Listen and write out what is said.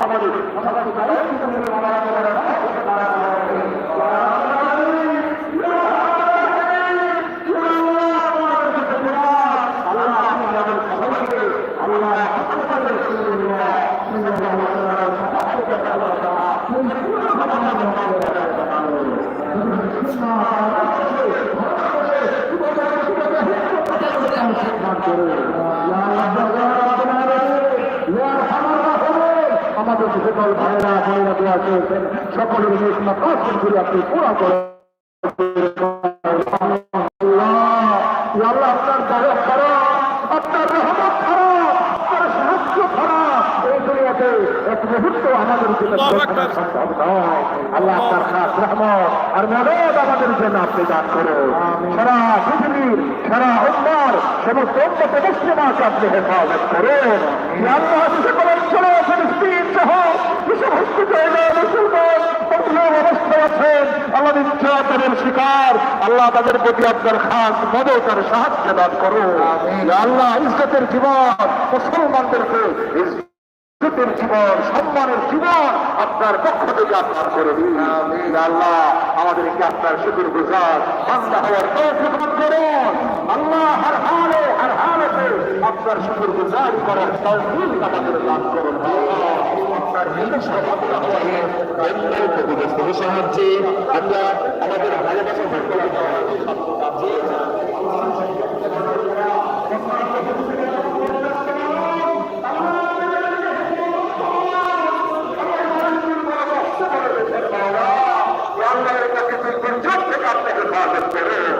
আমাদের আমাদের দায়িত্ব নিয়ে মারা যাবে না আমাদের সকল ভাইরা দোয়া করেছেন সকলের নিয়ে কাজ করে আপনি পুরা করে আল্লাহ। আল্লাহ আপনার দয়া করো আপনার রহমত করো আপনার সাহায্য করো। এই দুনিয়াতে এক মুহূর্ত আমাদের জন্য আল্লাহ আপনার খাস রহমত আর মদত আমাদের জন্য আপনি দান করো সারা পৃথিবীর সারা উম্মার সমস্ত মুসলিমাকে আপনি হেফাজত করুন। আল্লাহ সকল নির্যাতনের শিকার। আল্লাহ তাদের প্রতি আপনার খাস মদত আর সাহায্য দান করুন। আল্লাহ ইজ্জতের জীবন মুসলমানদেরকে ইজ্জতের জীবন সম্মানের জীবন আপনার পক্ষ থেকে আপনার করে দিন। আল্লাহ আমাদেরকে আপনার শুকুর গুজার বান্দা হওয়ার তৌফিক করুন। আল্লাহ হর হালে হর হালতে আপনার শুকুর গুজার করার তৌফিক আমাদের দান করুন। আল্লাহ, সভা করা হয় বন্ধুর সাহায্যে আমরা আমাদের ভালোবাসা বক্তব্য আপনাকে সাহায্য করে